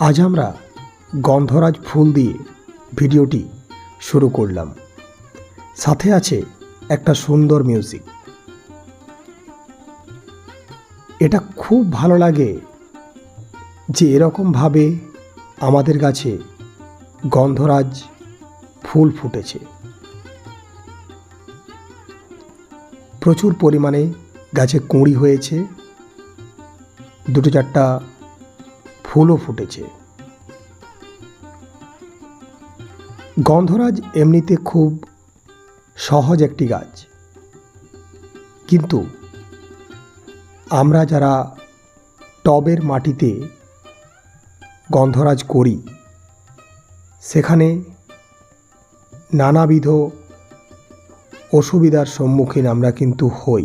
আজ আমরা গন্ধরাজ ফুল দিয়ে ভিডিওটি শুরু করলাম। সাথে আছে একটা সুন্দর মিউজিক। এটা খুব ভালো লাগে যে এরকমভাবে আমাদের গাছে গন্ধরাজ ফুল ফুটেছে। প্রচুর পরিমাণে গাছে কুঁড়ি হয়েছে। দুটো চারটা ফুলও ফুটেছে। গন্ধরাজ এমনিতে খুব সহজ একটি গাছ। কিন্তু আমরা যারা টবের মাটিতে গন্ধরাজ করি, সেখানে নানাবিধ অসুবিধার সম্মুখীন আমরা কিন্তু হই।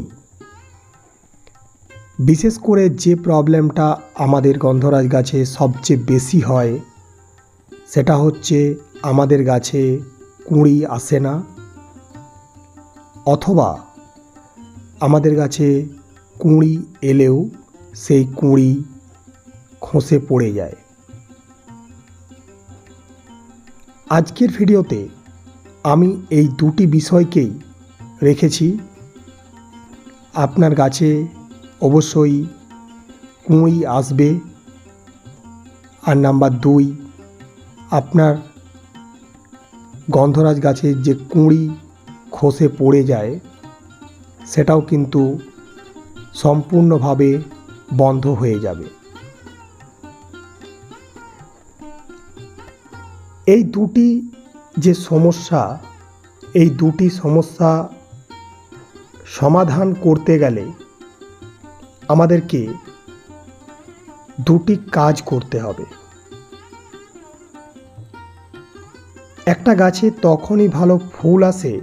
বিশেষ করে যে প্রবলেমটা আমাদের গন্ধরাজ গাছে সবচেয়ে বেশি হয়, সেটা হচ্ছে আমাদের গাছে কুঁড়ি আসে না, অথবা আমাদের গাছে কুঁড়ি এলেও সেই কুঁড়ি খসে পড়ে যায়। আজকের ভিডিওতে আমি এই দুটি বিষয়কেই রেখেছি। আপনার গাছে অবশ্যই কুঁই আসবে। আর নাম্বার দুই, আপনার গন্ধরাজ গাছের যে কুঁড়ি খসে পড়ে যায়, সেটাও কিন্তু সম্পূর্ণভাবে বন্ধ হয়ে যাবে। এই দুটি যে সমস্যা, এই দুটি সমস্যা সমাধান করতে গেলে আমাদেরকে দুটি কাজ করতে হবে। একটা গাছে তখনই ভালো ফুল আসে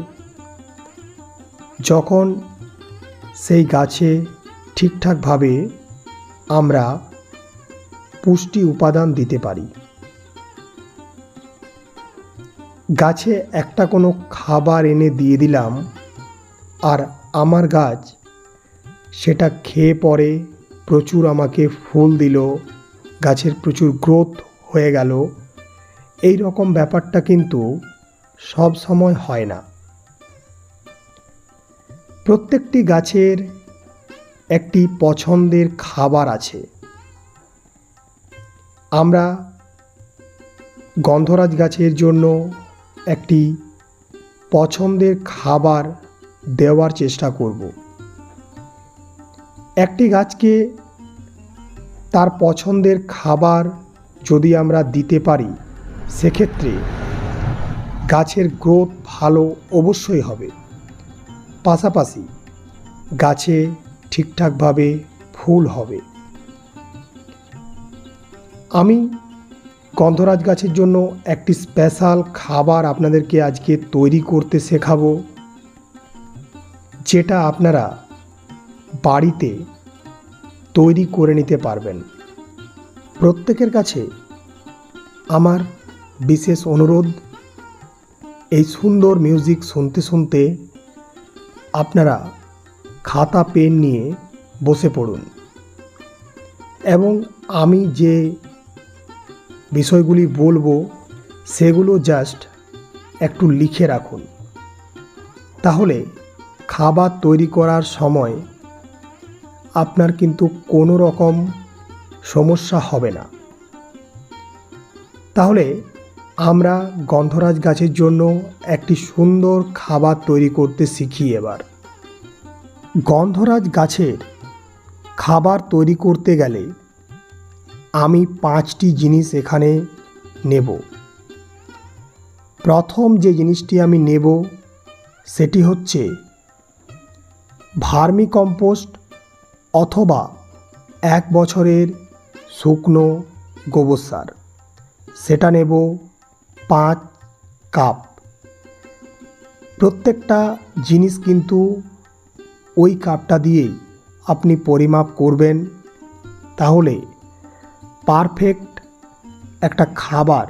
যখন সেই গাছে ঠিকঠাকভাবে আমরা পুষ্টি উপাদান দিতে পারি। গাছে একটা কোনো খাবার এনে দিয়ে দিলাম আর আমার গাছ সেটা খেয়ে পরে প্রচুর আমাকে ফুল দিল, গাছের প্রচুর গ্রোথ হয়ে গেল। এই রকম ব্যাপারটা কিন্তু সব সময় হয় না। প্রত্যেকটি গাছের একটি পছন্দের খাবার আছে। আমরা গন্ধরাজ গাছের জন্য একটি পছন্দের খাবার দেওয়ার চেষ্টা করব। একটি গাছকে তার পছন্দের খাবার যদি আমরা দিতে পারি, সেক্ষেত্রে গাছের গ্রোথ ভালো অবশ্যই হবে। পাশাপাশি গাছে ঠিকঠাকভাবে ফুল হবে। আমি গন্ধরাজ গাছের জন্য একটি স্পেশাল খাবার আপনাদেরকে আজকে তৈরি করতে শেখাবো, যেটা আপনারা বাড়িতে তৈরি করে নিতে পারবেন। প্রত্যেকের কাছে আমার বিশেষ অনুরোধ, এই সুন্দর মিউজিক শুনতে শুনতে আপনারা খাতা, পেন নিয়ে বসে পড়ুন এবং আমি যে বিষয়গুলি বলব সেগুলো জাস্ট একটু লিখে রাখুন। তাহলে খাবার তৈরি করার সময় আপনার কিন্তু কোনো রকম সমস্যা হবে না। তাহলে আমরা গন্ধরাজ গাছের জন্য একটি সুন্দর খাবার তৈরি করতে শিখি এবার। গন্ধরাজ গাছের খাবার তৈরি করতে গেলে আমি পাঁচটি জিনিস এখানে নেব। প্রথম যে জিনিসটি আমি নেব, সেটি হচ্ছে ভার্মি কম্পোস্ট অথবা এক বছরের শুকনো গোবর সার। সেটা নেব পাঁচ কাপ। প্রত্যেকটা জিনিস কিন্তু ওই কাপটা দিয়েই আপনি পরিমাপ করবেন। তাহলে পারফেক্ট একটা খাবার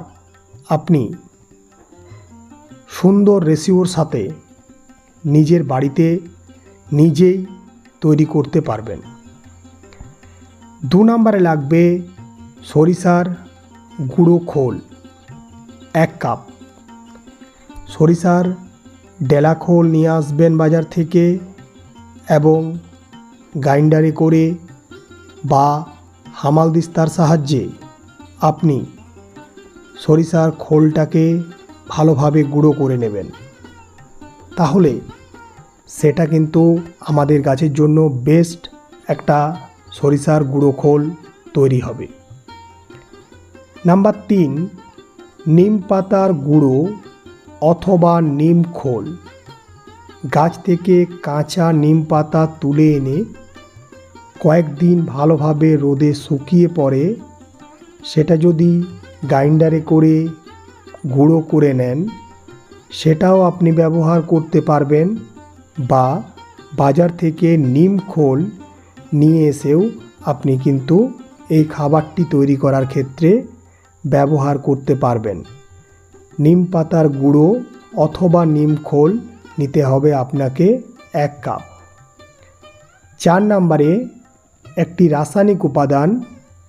আপনি সুন্দর রেসিওর সাথে নিজের বাড়িতে নিজেই তৈরি করতে পারবেন। দু নম্বরে লাগবে সরিষার গুঁড়ো খোল, এক কাপ। সরিষার ডেলা খোল নিয়ে আসবেন বাজার থেকে এবং গ্রাইন্ডারে করে বা হামাল দিস্তার সাহায্যে আপনি সরিষার খোলটাকে ভালোভাবে গুঁড়ো করে নেবেন। তাহলে সেটা কিন্তু আমাদের গাছের জন্য বেস্ট একটা সরিষার গুঁড়ো খোল তৈরি হবে। নাম্বার তিন, নিম পাতার গুঁড়ো অথবা নিম খোল। গাছ থেকে কাঁচা নিম পাতা তুলে এনে কয়েকদিন ভালোভাবে রোদে শুকিয়ে পড়ে, সেটা যদি গ্রাইন্ডারে করে গুঁড়ো করে নেন, সেটাও আপনি ব্যবহার করতে পারবেন। বা বাজার থেকে নিম খোল নিয়ে এসেও আপনি কিন্তু এই খাবারটি তৈরি করার ক্ষেত্রে ব্যবহার করতে পারবেন। নিম পাতার গুঁড়ো অথবা নিম খোল নিতে হবে আপনাকে এক কাপ। চার নম্বরে একটি রাসায়নিক উপাদান,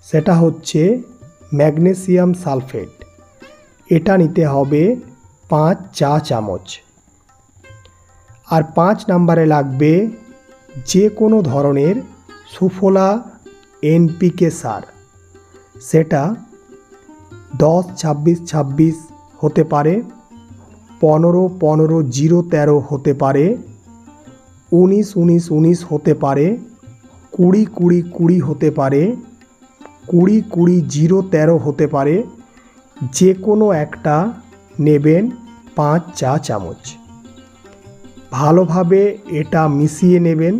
সেটা হচ্ছে ম্যাগনেসিয়াম সালফেট। এটা নিতে হবে পাঁচ চা চামচ। আর পাঁচ নম্বরে লাগবে যে কোনো ধরনের সুফলা এনপিকে সার। সেটা দশ, ছাব্বিশ ছাব্বিশ হতে পারে, পনেরো পনেরো, জিরো, তেরো হতে পারে, উনিশ উনিশ উনিশ হতে পারে, কুড়ি কুড়ি কুড়ি হতে পারে, কুড়ি কুড়ি, জিরো, তেরো হতে পারে, যে কোনো একটা নেবেন পাঁচ চা চামচ। ভালোভাবে এটা মিশিয়ে নেবেন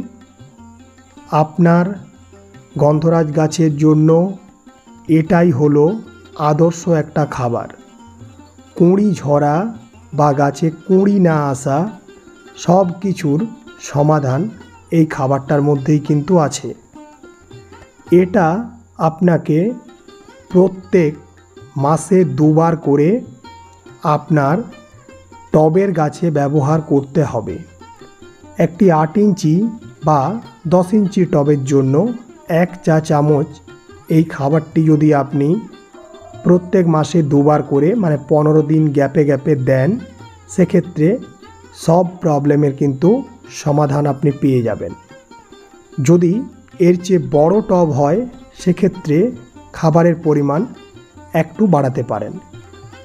আপনার গন্ধরাজ গাছের জন্য এটাই হলো আদর্শ একটা খাবার। কুঁড়ি ঝরা বা গাছে কুঁড়ি না আসা সব কিছুর সমাধান এই খাবারটার মধ্যেই কিন্তু আছে। এটা আপনাকে প্রত্যেক মাসে দুবার করে আপনার টবের গাছে ব্যবহার করতে হবে। একটি আট ইঞ্চি বা দশ ইঞ্চি টবের জন্য এক চা চামচ এই খাবারটি যদি আপনি প্রত্যেক মাসে দুবার করে মানে পনেরো দিন গ্যাপে গ্যাপে দেন, সেক্ষেত্রে সব প্রবলেমের কিন্তু সমাধান আপনি পেয়ে যাবেন। যদি এর চেয়ে বড় টব হয়, সেক্ষেত্রে খাবারের পরিমাণ একটু বাড়াতে পারেন।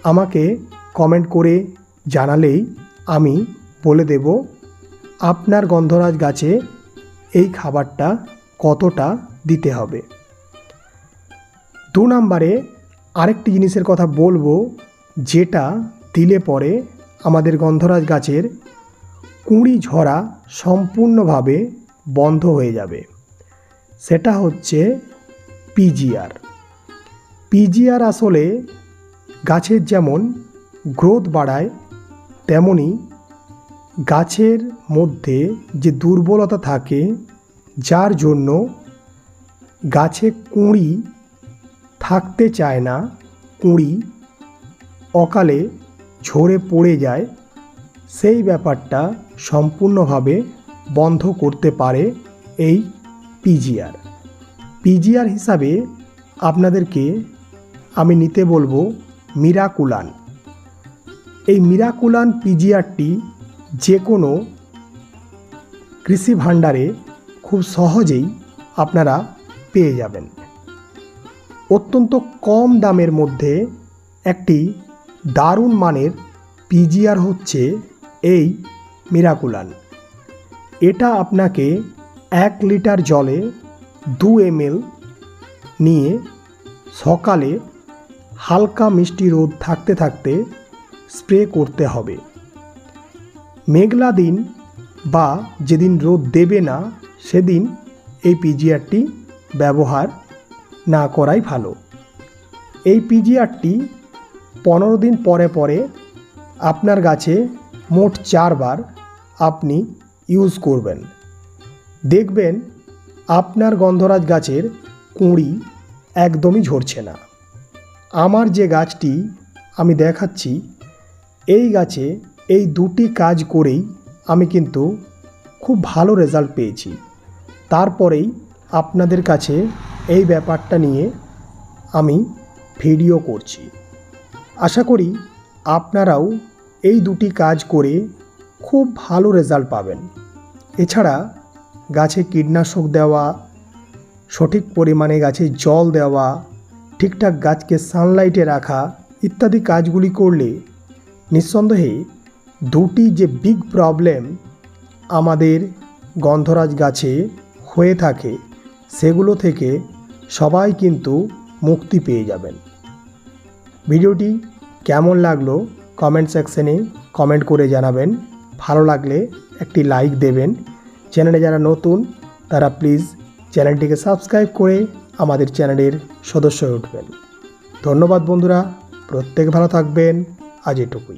আমাকে কমেন্ট করে জানালেই আমি বলে দেব, আপনার গন্ধরাজ গাছে এই খাবারটা কতটা দিতে হবে? দু নম্বরে আরেকটি জিনিসের কথা বলব, যেটা দিলে পরে আমাদের গন্ধরাজ গাছের কুঁড়ি ঝরা সম্পূর্ণভাবে বন্ধ হয়ে যাবে। সেটা হচ্ছে পিজিআর। পিজিআর আসলে গাছের যেমন গ্রোথ বাড়ায় তেমনি গাছের মধ্যে যে দুর্বলতা থাকে, যার জন্য গাছে কুঁড়ি থাকতে চায় না, কুঁড়ি অকালে ঝরে পড়ে যায়, সেই ব্যাপারটা সম্পূর্ণভাবে বন্ধ করতে পারে এই পিজিআর। পিজিআর হিসাবে আপনাদেরকে আমি নিতে বলব মিরাকুলান। এই মিরাকুলান পিজিআরটি যে কোনো কৃষি ভাণ্ডারে খুব সহজেই আপনারা পেয়ে যাবেন। অত্যন্ত কম দামের মধ্যে একটি দারুণ মানের পিজিআর হচ্ছে এই মিরাকুলান। এটা আপনাকে এক লিটার জলে দু এমএল নিয়ে সকালে হালকা মিষ্টি রোদ থাকতে থাকতে স্প্রে করতে হবে। মেঘলা দিন বা যেদিন রোদ দেবে না, সেদিন এই পিজিআরটি ব্যবহার না করাই ভালো। এই পিজিআরটি পনেরো দিন পরে পরে আপনার গাছে মোট চারবার আপনি ইউজ করবেন। দেখবেন আপনার গন্ধরাজ গাছের কুঁড়ি একদমই ঝরছে না। আমার যে গাছটি আমি দেখাচ্ছি এই গাছে এই দুটি কাজ করেই আমি কিন্তু খুব ভালো রেজাল্ট পেয়েছি। তারপরেই আপনাদের কাছে এই ব্যাপারটা নিয়ে আমি ভিডিও করছি। আশা করি আপনারাও এই দুটি কাজ করে খুব ভালো রেজাল্ট পাবেন। এছাড়া গাছে কীটনাশক দেওয়া, সঠিক পরিমাণে গাছে জল দেওয়া, ঠিকঠাক গাছকে সানলাইটে রাখা ইত্যাদি কাজগুলি করলে নিঃসন্দেহে দুটি যে বিগ প্রবলেম আমাদের গন্ধরাজ গাছে হয়ে থাকে, সেগুলো থেকে সবাই কিন্তু মুক্তি পেয়ে যাবেন। ভিডিওটি কেমন লাগল কমেন্ট সেকশনে কমেন্ট করে জানাবেন। ভালো লাগলে একটি লাইক দেবেন। চ্যানেলে যারা নতুন, তারা প্লিজ চ্যানেলটিকে সাবস্ক্রাইব করে আমাদের চ্যানেলের সদস্য হয়ে উঠবেন। ধন্যবাদ বন্ধুরা, প্রত্যেক ভালো থাকবেন। আজ এটুকুই।